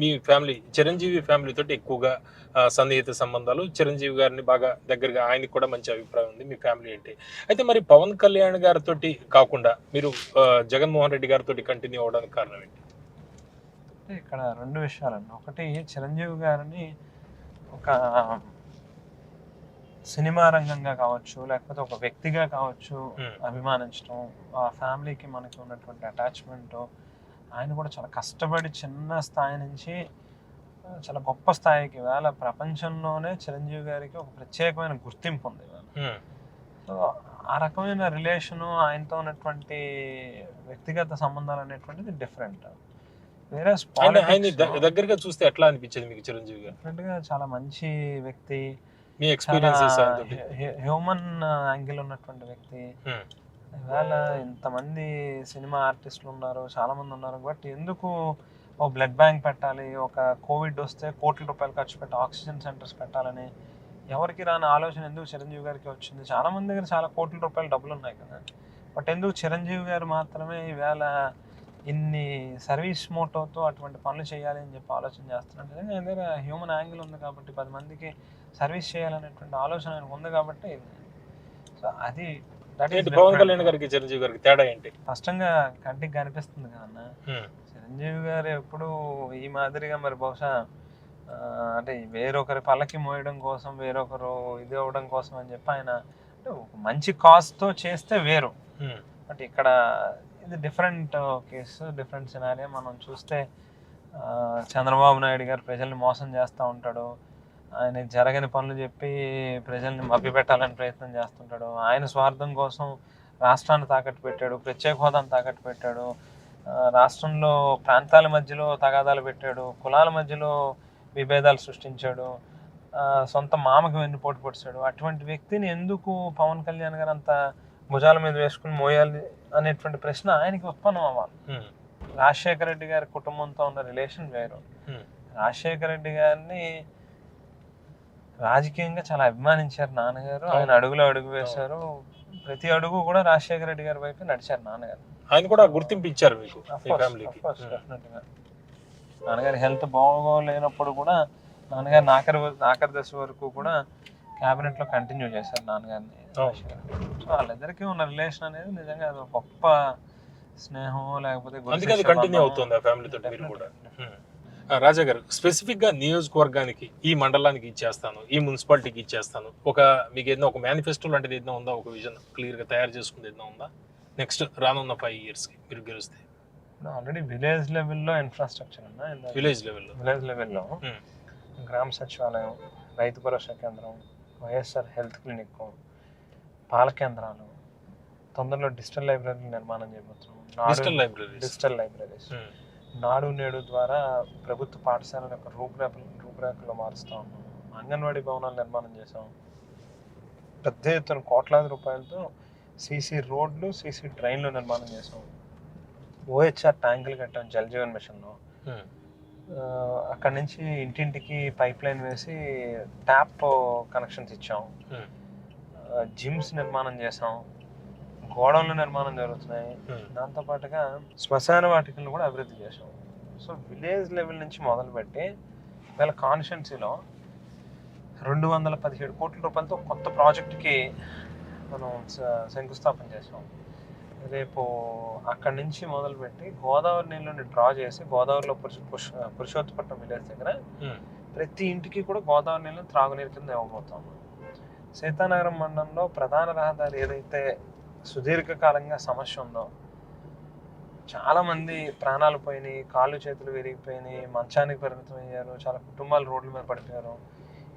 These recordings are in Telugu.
మీ ఫ్యామిలీ చిరంజీవి ఫ్యామిలీ తోటి ఎక్కువగా సన్నిహిత సంబంధాలు. చిరంజీవి గారిని బాగా దగ్గరగా ఆయనకి కూడా మంచి అభిప్రాయం ఉంది. మీ ఫ్యామిలీ ఏంటి? అయితే మరి పవన్ కళ్యాణ్ గారితో కాకుండా మీరు జగన్మోహన్ రెడ్డి గారితో కంటిన్యూ అవ్వడానికి కారణం ఏంటి? అంటే ఇక్కడ రెండు విషయాలండి. ఒకటి చిరంజీవి గారిని ఒక సినిమా రంగంగా కావచ్చు లేకపోతే ఒక వ్యక్తిగా కావచ్చు. అభిమానించడం ఆ ఫ్యామిలీకి మనకి ఉన్నటువంటి అటాచ్మెంట్ ఆయన కూడా చాలా కష్టపడి చిన్న స్థాయి నుంచి చాలా గొప్ప స్థాయికి వేళ ప్రపంచంలోనే చిరంజీవి గారికి ఒక ప్రత్యేకమైన గుర్తింపు ఉంది ఇవాళ. సో ఆ రకమైన రిలేషను ఆయనతో ఉన్నటువంటి వ్యక్తిగత సంబంధాలు అనేటువంటిది డిఫరెంట్ వేరే దగ్గరగా చూస్తే ఎట్లా అనిపించింది మీకు చిరంజీవి గారు? డెఫినెట్గా చాలా మంచి వ్యక్తి మీ ఎక్స్పీరియన్సెస్ ఆయనతో హ్యూమన్ యాంగిల్ ఉన్నటువంటి వ్యక్తి. ఇవాళ ఇంతమంది సినిమా ఆర్టిస్టులు ఉన్నారు చాలా మంది ఉన్నారు. బట్ ఎందుకు ఓ బ్లడ్ బ్యాంక్ పెట్టాలి? ఒక కోవిడ్ వస్తే కోట్ల రూపాయలు ఖర్చు పెట్టి ఆక్సిజన్ సెంటర్స్ పెట్టాలని ఎవరికి రాని ఆలోచన ఎందుకు చిరంజీవి గారికి వచ్చింది? చాలా మంది దగ్గర చాలా కోట్ల రూపాయలు డబ్బులు ఉన్నాయి కదా. బట్ ఎందుకు చిరంజీవి గారు మాత్రమే ఈవేళ ఇన్ని సర్వీస్ మోటోతో అటువంటి పనులు చేయాలి అని చెప్పి ఆలోచన చేస్తున్నాడు నిజంగా దగ్గర హ్యూమన్ యాంగిల్ ఉంది కాబట్టి పది మందికి సర్వీస్ చేయాలనేటువంటి ఆలోచన ఆయనకు ఉంది కాబట్టి. సో అది పవన్ కళ్యాణ్ గారికి చిరంజీవి గారికి తేడా ఏంటి? స్పష్టంగా కంటికి కనిపిస్తుంది కదన్న ఉమ్, చిరంజీవి గారు ఎప్పుడు ఈ మాదిరిగా మరి బహుశా అంటే వేరొకరి పల్లకి మోయడం కోసం వేరొకరు ఇది అవ్వడం కోసం అని చెప్పి ఆయన అంటే ఒక మంచి కాస్ట్తో చేస్తే వేరు. బట్ ఇక్కడ ఇది డిఫరెంట్ కేసు డిఫరెంట్ సినారియో మనం చూస్తే చంద్రబాబు నాయుడు గారు ప్రజల్ని మోసం చేస్తూ ఉంటాడు. ఆయన జరగని పనులు చెప్పి ప్రజల్ని మభ్యపెట్టాలని ప్రయత్నం చేస్తుంటాడు. ఆయన స్వార్థం కోసం రాష్ట్రాన్ని తాకట్టు పెట్టాడు ప్రత్యేక హోదాను తాకట్టు పెట్టాడు రాష్ట్రంలో ప్రాంతాల మధ్యలో తగాదాలు పెట్టాడు కులాల మధ్యలో విభేదాలు సృష్టించాడు సొంత మామకి వెన్నుపోటు పొడిచాడు. అటువంటి వ్యక్తిని ఎందుకు పవన్ కళ్యాణ్ గారు అంత భుజాల మీద వేసుకుని మోయాలి అనేటువంటి ప్రశ్న ఆయనకి ఉత్పన్నం అవ్వాలి. రాజశేఖర రెడ్డి గారి కుటుంబంతో ఉన్న రిలేషన్ వేరు. రాజశేఖర రెడ్డి గారిని రాజకీయంగా చాలా అభిమానించారు నాన్నగారు. ఆయన అడుగులో అడుగు వేశారు. ప్రతి అడుగు కూడా రాజశేఖర రెడ్డి గారి వైపు నడిచారు నాన్నగారు. ఆయన కూడా గుర్తింపు ఇచ్చారు మీకు. నాన్నగారి హెల్త్ బాగోలేనప్పుడు కూడా నాన్నగారు నాకరి నాకరి దశ వరకు కూడా క్యాబినెట్లో కంటిన్యూ చేశారు నాన్నగారిని. సో వాళ్ళిద్దరికీ ఉన్న రిలేషన్ అనేది నిజంగా అది ఒక గొప్ప స్నేహం లేకపోతే కంటిన్యూ. అవుతుంది ఫ్యామిలీతో కూడా. రాజా గారు స్పెసిఫిక్గా నియోజకవర్గానికి ఈ మండలానికి ఇచ్చేస్తాను ఈ మున్సిపాలిటీకి ఇచ్చేస్తాను. ఒక మీకు ఏదైనా ఒక మేనిఫెస్టో లాంటిది ఏదైనా ఉందా? ఒక విజన్ క్లియర్గా తయారు చేసుకుంది ఏదైనా ఉందా? నెక్స్ట్ రానున్న ఫైవ్ ఇయర్స్కి మీరు గెలిస్తే. ఆల్రెడీ విలేజ్ లెవెల్లో ఇన్ఫ్రాస్ట్రక్చర్ ఉన్నా విలేజ్ లెవెల్లో విలేజ్ లెవెల్లో Hmm. గ్రామ సచివాలయం రైతు భరోసా కేంద్రం వైఎస్ఆర్ హెల్త్ క్లినిక్ పాల కేంద్రాలు తొందరలో డిజిటల్ లైబ్రరీ నిర్మాణం చేయబోతున్నాం. Digital libraries digital libraries. Nadu Nedu ద్వారా ప్రభుత్వ పాఠశాలల యొక్క రూపురేఖలు రూపురేఖలు మారుస్తూ ఉన్నాం. అంగన్వాడీ భవనాలు నిర్మాణం చేసాం పెద్ద ఎత్తున కోట్లాది రూపాయలతో సీసీ రోడ్లు సీసీ డ్రైన్లు నిర్మాణం చేసాం ఓహెచ్ఆర్ ట్యాంకులు కట్టాం జల్ జీవన్ మిషన్లో. అక్కడి నుంచి ఇంటింటికి పైప్ లైన్ వేసి ట్యాప్ కనెక్షన్స్ ఇచ్చాం. జిమ్స్ నిర్మాణం చేసాం గోడౌన్ల నిర్మాణం జరుగుతున్నాయి. దాంతో పాటుగా శ్మశాన వాటికలను కూడా అభివృద్ధి చేసాం సో విలేజ్ లెవెల్ నుంచి మొదలుపెట్టి వీళ్ళ కాన్స్టిట్యున్సీలో రెండు వందల పదిహేడు కోట్ల రూపాయలతో కొత్త ప్రాజెక్టుకి మనం శంకుస్థాపన చేసాం రేపు అక్కడి నుంచి మొదలుపెట్టి గోదావరి నీళ్ళని డ్రా చేసి గోదావరిలో పురుష విలేజ్ దగ్గర ప్రతి ఇంటికి కూడా గోదావరి నీళ్ళని త్రాగునీరు కింద ఇవ్వబోతాం సీతానగరం మండలంలో ప్రధాన రహదారి ఏదైతే సుదీర్ఘకాలంగా సమస్య ఉందో చాలా మంది ప్రాణాలు పోయినాయి కాళ్ళు చేతులు విరిగిపోయినాయి మంచానికి పరిమితం అయ్యారు చాలా కుటుంబాలు రోడ్ల మీద పడిపోయారు.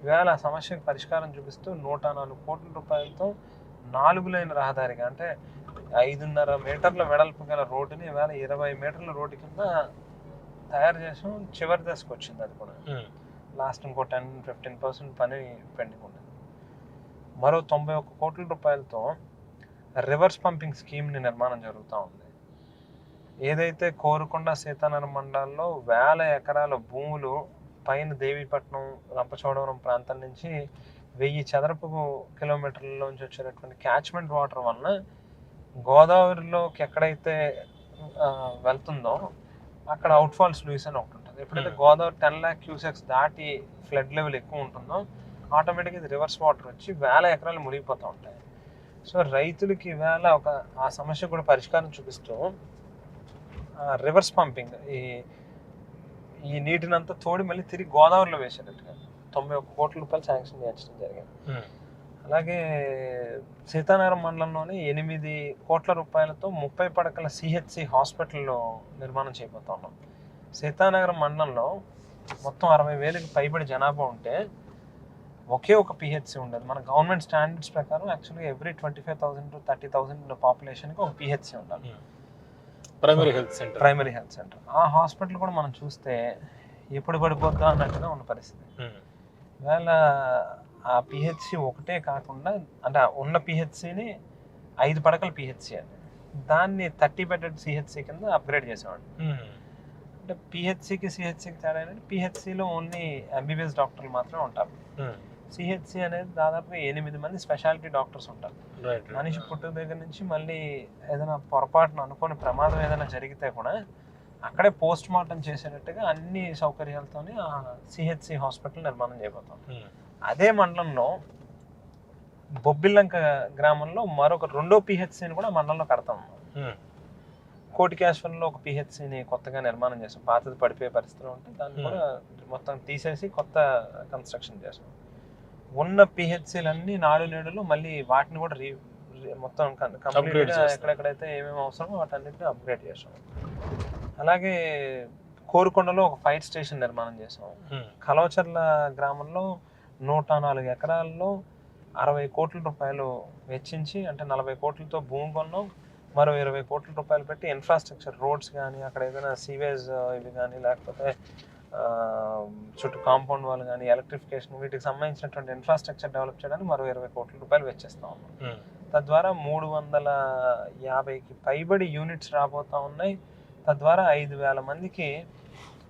ఇవాళ ఆ సమస్యకు పరిష్కారం చూపిస్తూ నూట నాలుగు కోట్ల రూపాయలతో నాలుగు లైన్ రహదారిగా అంటే ఐదున్నర మీటర్ల వెడల్పు గల రోడ్డుని ఇవాళ ఇరవై మీటర్ల రోడ్డు కింద తయారు చేసాం చివరి దశకు వచ్చింది అది కూడా. లాస్ట్ ఇంకో టెన్ ఫిఫ్టీన్ పర్సెంట్ పని పెండింగ్ ఉంది మరో తొంభై ఒక్క కోట్ల రూపాయలతో రివర్స్ పంపింగ్ స్కీమ్ని నిర్మాణం జరుగుతూ ఉంది. ఏదైతే కోరుకొండ సీతానగరం మండలాల్లో వేల ఎకరాల భూములు పైన దేవీపట్నం రంపచోడవరం ప్రాంతం నుంచి వెయ్యి చదరపు కిలోమీటర్లలోంచి వచ్చేటటువంటి క్యాచ్మెంట్ వాటర్ వలన గోదావరిలోకి ఎక్కడైతే వెళ్తుందో అక్కడ అవుట్ఫాల్స్ లూయిస్ అని ఒకటి ఉంటుంది. ఎప్పుడైతే Hmm. Godavari ten lakh cusecs దాటి ఫ్లడ్ లెవెల్ ఎక్కువ ఉంటుందో ఆటోమేటిక్గా రివర్స్ వాటర్ వచ్చి వేల ఎకరాలు మునిగిపోతూ ఉంటాయి. సో రైతులకి వేళ ఒక ఆ సమస్య కూడా పరిష్కారం చూపిస్తూ రివర్స్ పంపింగ్ ఈ ఈ నీటిని అంతా తోడి మళ్ళీ తిరిగి గోదావరిలో వేసేటట్టుగా తొంభై ఒక్క కోట్ల రూపాయలు శాంక్షన్ చేయించడం జరిగింది. అలాగే సీతానగరం మండలంలోని ఎనిమిది కోట్ల రూపాయలతో ముప్పై పడకల సిహెచ్సి హాస్పిటల్లో నిర్మాణం చేయబోతా ఉన్నాం సీతానగరం మండలంలో మొత్తం అరవై వేలకు పైబడి జనాభా ఉంటే ఒకే ఒక పిహెచ్సి ఉండదు. మన గవర్నమెంట్ స్టాండర్డ్స్ ప్రకారం యాక్చువల్గా every twenty five thousand to thirty thousand పాపులేషన్కి ఒక పిహెచ్సి ఉండాలి. Primary health centre primary health centre ఆ హాస్పిటల్ కూడా మనం చూస్తే ఎప్పుడు పడిపోద్దా అన్నట్టుగా ఉన్న పరిస్థితి. ఉమ్, ఇవాళ ఆ పిహెచ్సి ఒకటే కాకుండా అంటే ఉన్న పిహెచ్సిని ఐదు పడకల పిహెచ్సి అని. దాన్ని థర్టీ బెడెడ్ సిహెచ్సి కింద అప్గ్రేడ్ చేసేవాడు ఉమ్, అంటే పిహెచ్సికి సిహెచ్సికి తేడా ఏంటంటే పిహెచ్సిలో ఓన్లీ ఎంబీబీఎస్ డాక్టర్లు మాత్రమే ఉంటారు. ఉమ్. సిహెచ్సి అనేది దాదాపుగా ఎనిమిది మంది స్పెషాలిటీ డాక్టర్స్ ఉంటారు. మనిషి పుట్టిన దగ్గర నుంచి మళ్ళీ ఏదైనా పొరపాటున అనుకోని ప్రమాదం ఏదైనా జరిగితే కూడా అక్కడే పోస్ట్ మార్టం చేసేటట్టుగా అన్ని సౌకర్యాలతోనే ఆ సిహెచ్సి హాస్పిటల్ నిర్మాణం చేయబోతాం అదే మండలంలో బొబ్బిల్లంక గ్రామంలో మరొక రెండో పిహెచ్సిని కూడా మండలంలో కడతాం. కోటికేశ్వరంలో ఒక పిహెచ్సిని కొత్తగా నిర్మాణం చేసాం. పాతది పడిపోయే పరిస్థితిలో ఉంటే దాన్ని. కూడా మొత్తం తీసేసి కొత్త కన్స్ట్రక్షన్ చేసాం. ఉన్న పిహెచ్సిలన్నీ నాడు నేడులో మళ్ళీ వాటిని కూడా రీ మొత్తం కంప్లీట్. ఎక్కడెక్కడైతే ఏమేమి అవసరమో వాటన్నిటిని అప్గ్రేడ్ చేసాం అలాగే కోరుకొండలో ఒక ఫైర్ స్టేషన్ నిర్మాణం చేసాం కలవచర్ల గ్రామంలో నూట నాలుగు ఎకరాల్లో అరవై కోట్ల రూపాయలు వెచ్చించి అంటే నలభై కోట్లతో భూమి కొన్నాం. మరో ఇరవై కోట్ల రూపాయలు పెట్టి ఇన్ఫ్రాస్ట్రక్చర్ రోడ్స్ కానీ అక్కడ ఏదైనా సీవేజ్ ఇవి కానీ లేకపోతే చుట్టూ కాంపౌండ్ వాళ్ళు కానీ ఎలక్ట్రిఫికేషన్ వీటికి సంబంధించినటువంటి ఇన్ఫ్రాస్ట్రక్చర్ డెవలప్ చేయడానికి మరో ఇరవై కోట్ల రూపాయలు వెచ్చిస్తా ఉన్నాం. ఉమ్, తద్వారా మూడు వందల యాభైకి పైబడి యూనిట్స్ రాబోతా ఉన్నాయి. తద్వారా ఐదు వేల మందికి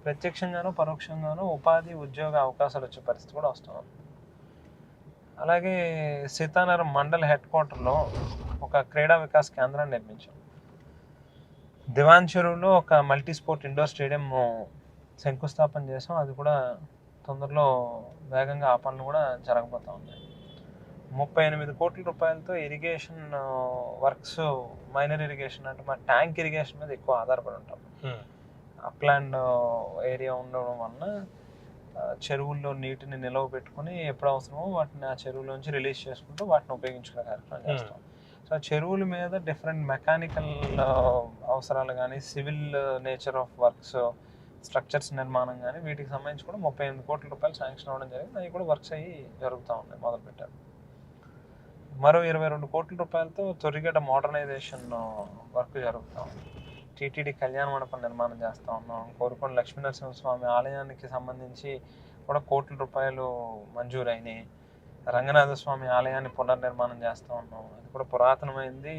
ప్రత్యక్షంగానో పరోక్షంగానో ఉపాధి ఉద్యోగ అవకాశాలు వచ్చే పరిస్థితి కూడా వస్తుంది అలాగే సీతానగరం మండల హెడ్ క్వార్టర్లో ఒక క్రీడా వికాస్ కేంద్రాన్ని నిర్మించాం. దివాన్ చెరువులో ఒక మల్టీ స్పోర్ట్ ఇండోర్ స్టేడియం శంకుస్థాపన చేసాం. అది కూడా తొందరలో వేగంగా ఆ పనులు కూడా జరగబోతా ఉన్నాయి. ముప్పై ఎనిమిది కోట్ల రూపాయలతో ఇరిగేషన్ వర్క్స్ మైనర్ ఇరిగేషన్ అంటే మా ట్యాంక్ ఇరిగేషన్ మీద ఎక్కువ ఆధారపడి ఉంటాం. అప్లాండ్ ఏరియా ఉండడం వలన చెరువుల్లో నీటిని నిల్వ పెట్టుకుని ఎప్పుడు అవసరమో వాటిని ఆ చెరువులోంచి రిలీజ్ చేసుకుంటూ వాటిని ఉపయోగించుకునే కార్యక్రమం చేస్తాం. సో చెరువుల మీద డిఫరెంట్ మెకానికల్ అవసరాలు కానీ civil nature of works structures నిర్మాణం కానీ వీటికి సంబంధించి కూడా ముప్పై ఎనిమిది కోట్ల రూపాయలు శాంక్షన్ అవ్వడం జరిగింది. అవి కూడా వర్క్స్ అయ్యి జరుగుతూ ఉన్నాయి మొదలుపెట్టారు. మరో ఇరవై రెండు కోట్ల రూపాయలతో తొరిగడ మోడర్నైజేషన్ వర్క్ జరుగుతూ ఉంది. టీటీడీ కళ్యాణ మండపం నిర్మాణం చేస్తూ ఉన్నాం. కోరుకొండ లక్ష్మీనరసింహస్వామి ఆలయానికి సంబంధించి కూడా కోట్ల రూపాయలు మంజూరైనాయి. రంగనాథ స్వామి ఆలయాన్ని పునర్నిర్మాణం చేస్తూ ఉన్నాం. అది కూడా పురాతనమైంది.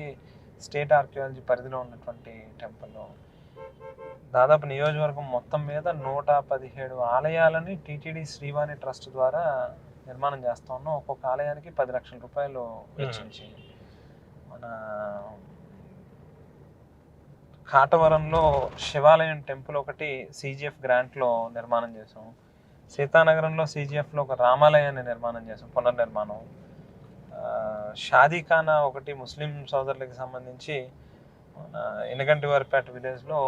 స్టేట్ ఆర్కియాలజీ పరిధిలో ఉన్నటువంటి టెంపుల్ దాదాపు నియోజకవర్గం మొత్తం మీద నూట పదిహేడు ఆలయాలని టీటీడీ శ్రీవాణి ట్రస్ట్ ద్వారా నిర్మాణం చేస్తా ఉన్నాం. ఒక్కొక్క ఆలయానికి పది లక్షల రూపాయలు వెచ్చించి మన కాటవరంలో శివాలయం టెంపుల్ ఒకటి సిజిఎఫ్ గ్రాంట్లో నిర్మాణం చేసాం. సీతానగరంలో సిజిఎఫ్లో ఒక రామాలయాన్ని నిర్మాణం చేసాం పునర్నిర్మాణం. ఆ, షాదీఖానా ఒకటి ముస్లిం సోదరులకి సంబంధించి మన ఎనగంటి వారిపేట విలేజ్లో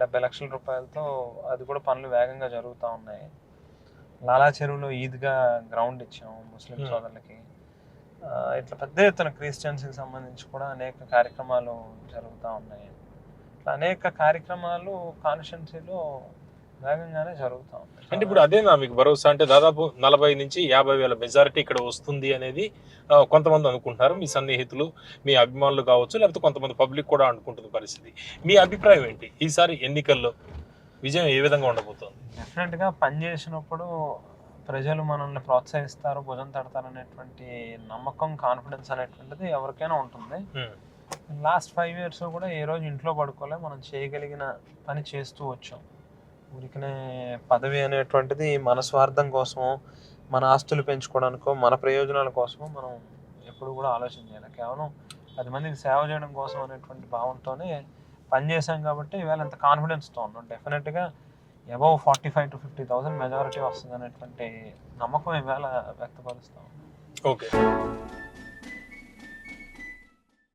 డెబ్బై లక్షల రూపాయలతో అది కూడా పనులు వేగంగా జరుగుతూ ఉన్నాయి. లాలా చెరువులో ఈద్గా గ్రౌండ్ ఇచ్చాం ముస్లిం. సోదరులకి. ఇట్లా పెద్ద ఎత్తున క్రిస్టియన్స్కి సంబంధించి కూడా అనేక కార్యక్రమాలు జరుగుతూ ఉన్నాయి. ఇట్లా అనేక కార్యక్రమాలు కాన్స్టిట్యున్సీలో వేగంగానే జరుగుతూ ఉన్నాయి అంటే ఇప్పుడు అదేనా మీకు భరోసా? అంటే దాదాపు నలభై నుంచి యాభై వేల మెజారిటీ ఇక్కడ వస్తుంది అనేది కొంతమంది అనుకుంటున్నారు. మీ సన్నిహితులు మీ అభిమానులు కావచ్చు లేకపోతే కొంతమంది పబ్లిక్ కూడా అనుకుంటున్న పరిస్థితి. మీ అభిప్రాయం ఏంటి? ఈసారి ఎన్నికల్లో విజయం ఏ విధంగా ఉండబోతోంది? డెఫినెట్గా పని చేసినప్పుడు ప్రజలు మనల్ని ప్రోత్సహిస్తారు భుజం తడతారు అనేటువంటి నమ్మకం కాన్ఫిడెన్స్ అనేటువంటిది ఎవరికైనా ఉంటుంది. లాస్ట్ ఫైవ్ ఇయర్స్ కూడా ఏ రోజు ఇంట్లో పడుకోలే మనం చేయగలిగిన పని చేస్తూ వచ్చాం. ఊరికనే పదవి అనేటువంటిది మన స్వార్థం కోసమో మన ఆస్తులు పెంచుకోవడానికో మన ప్రయోజనాల కోసమో మనం ఎప్పుడు కూడా ఆలోచన చేయాలి. కేవలం పది మందికి సేవ చేయడం కోసం అనేటువంటి భావంతోనే పనిచేసాం కాబట్టి ఈవేళ ఎంత కాన్ఫిడెన్స్తో ఉన్నాం. డెఫినెట్గా above forty five to fifty thousand majority వస్తుంది అనేటువంటి నమ్మకం ఈవేళ వ్యక్తపరుస్తాం ఓకే